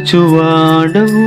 స్థిరపరచువాడవు.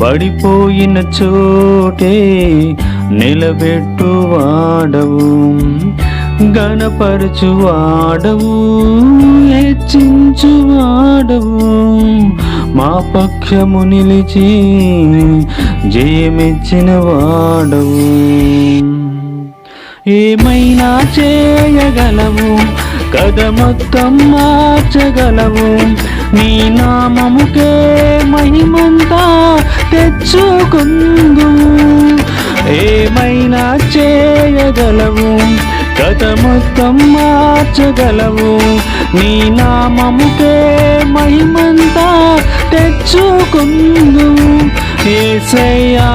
పడిపోయిన చోటే నిలబెట్టువాడవు గణపరచువాడవు హెచ్చించువాడవు మా పక్షము నిలిచి జయమిచ్చిన వాడవు. ఏమైనా చేయగలవు కథ మొత్తం మార్చగలవు నీ నామముకే మహిమంతా తెచ్చుకుందు ఏమైనా చేయగలవు? గత మొత్తం మార్చగలవు. నీ నామముకే మహిమంతా తెచ్చుకుందు ఏసయ్యా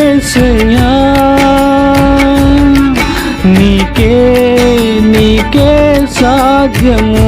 ఏసయ్యా నీకే నీకే సాధ్యము.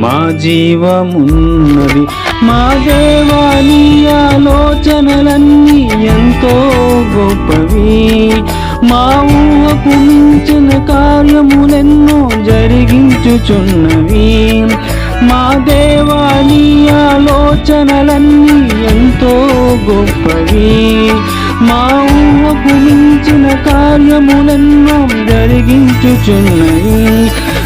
మా జీవమున్నది మా దేవాని ఆలోచనలన్నీ ఎంతో గొప్పవి. మా ఊహకు మించిన కార్యములెన్నో జరిగించుచున్నవి. మా దేవాని ఆలోచనలన్నీ ఎంతో గొప్పవి. మా ఊహకు మించిన కార్యములెన్నో జరిగించుచున్నవి.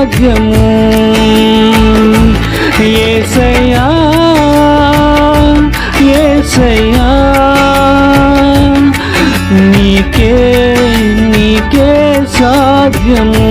సాధ్యము ఏసయ్యా ఏసయ్యా నీకే నీకే సాధ్యము.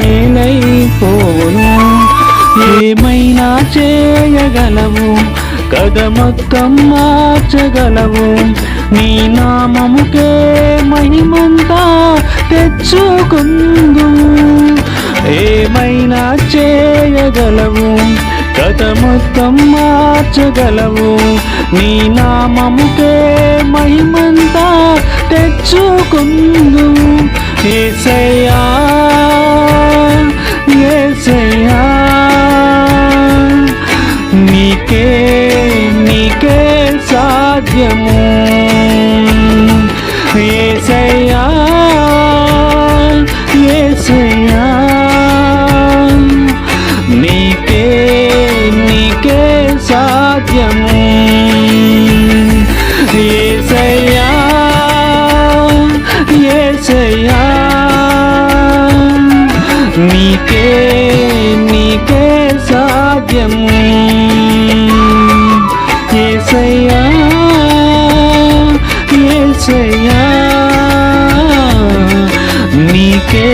మేలైపోను ఏమైనా చేయగలవు? కథ మొత్తం మార్చగలవు. నీ నామముకే మహిమంతా తెచ్చుకుందు. ఏమైనా చేయగలవు? కథ మొత్తం మార్చగలవు. నీ నామముకే మహిమంతా తెచ్చుకుందు. ఏసయ్యా ఏసయ్యా నీకే నీకే సాధ్యం. ఏసయ్యా ఏసయ్యా. నీకే